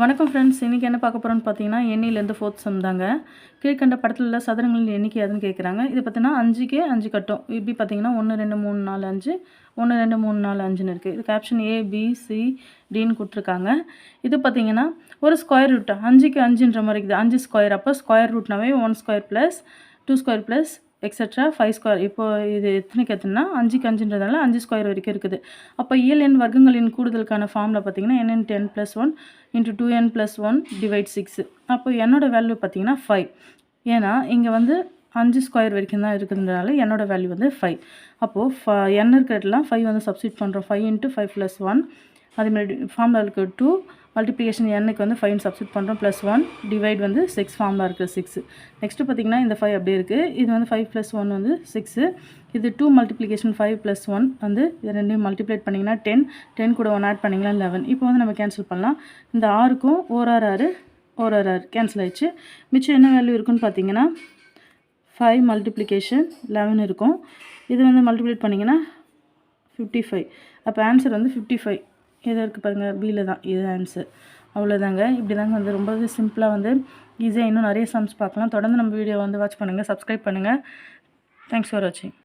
வணக்கம் ஃப்ரெண்ட்ஸ் இன்றைக்கி என்ன பார்க்க போகிறோன்னு பார்த்தீங்கன்னா எண்ணிலேருந்து ஃபோர்த் சம் தாங்க. கீழ்கண்ட படத்தில் உள்ள சதுரங்களின் எண்ணிக்கை அதுன்னு கேட்குறாங்க இது பார்த்தீங்கன்னா அஞ்சுக்கே அஞ்சு கட்டும். இப்படி பார்த்தீங்கன்னா ஒன்று ரெண்டு மூணு நாலு அஞ்சு. ஒன்று ரெண்டு மூணு நாலு அஞ்சுன்னு இருக்குது இது கேப்ஷன் ஏ பி சி டின்னு கொடுத்துருக்காங்க. இது பார்த்தீங்கன்னா ஒரு ஸ்கொயர் ரூட் அஞ்சுக்கு அஞ்சுன்ற மாதிரி இருக்குது. அஞ்சு ஸ்கொயர் அப்போ square ரூட்னாவே one square plus two square plus extra five square இப்போது இது எத்தனைக்கு எத்தனைனா அஞ்சுக்கு அஞ்சுன்றதுனால அஞ்சு ஸ்கொயர் வரைக்கும் இருக்குது. அப்போ இயல் எண் வர்க்கங்களின் கூடுதலுக்கான ஃபார்மில் பார்த்தீங்கன்னா n ten plus one into two n plus one divide six அப்போ என்னோடய வேல்யூ பார்த்தீங்கன்னா ஃபைவ் ஏன்னா இங்கே வந்து அஞ்சு ஸ்கொயர் வரைக்கும் தான் இருக்குதுன்றனால என்னோடய வேல்யூ வந்து ஃபைவ் அப்போது ஃப என் இருக்கிறதுலாம் ஃபைவ் வந்து சப்ஸ்டியூட் பண்ணுறோம் five into five plus one அதேமாதிரி ஃபார்மில் இருக்குது டூ மல்டிப்ளிகேஷன் எண்ணுக்கு வந்து ஃபைவ் சப்ஸ்டியூட் பண்ணுறோம் ப்ளஸ் ஒன் டிவைட் வந்து சிக்ஸ் ஃபார்மில் இருக்குது சிக்ஸ் நெக்ஸ்ட்டு பார்த்திங்கன்னா இந்த ஃபைவ் அப்படியே இருக்குது இது வந்து ஃபைவ் ப்ளஸ் ஒன் வந்து சிக்ஸு இது two multiplication five plus one வந்து இது ரெண்டையும் மல்டிப்ளேட் பண்ணிங்கன்னா டென் டென் கூட ஒன் ஆட் பண்ணிங்கன்னா லெவன் இப்போ வந்து நம்ம கேன்சல் பண்ணலாம். இந்த ஆறுக்கும் ஆர் ஆறு ஓராறு ஆறு கேன்சல் ஆயிடுச்சு. மிச்சம் என்ன வேல்யூ இருக்குன்னு பார்த்தீங்கன்னா ஃபைவ் மல்டிப்ளிகேஷன் லெவன் இருக்கும். இது வந்து மல்டிப்ளேட் பண்ணிங்கன்னா ஃபிஃப்டி ஃபைவ் அப்போ ஆன்சர் வந்து ஃபிஃப்டி ஃபைவ் எது இருக்குது பாருங்கள் பியில் தான். இது ஆன்சர் அவ்வளோதாங்க இப்படி தாங்க வந்து ரொம்பவே சிம்பிளாக வந்து ஈஸியாக இன்னும் நிறைய சம்ஸ் பார்க்கலாம். தொடர்ந்து நம்ம வீடியோ வந்து வாட்ச் பண்ணுங்கள் சப்ஸ்கிரைப் பண்ணுங்கள் தேங்க்ஸ் ஃபார் வாட்சிங்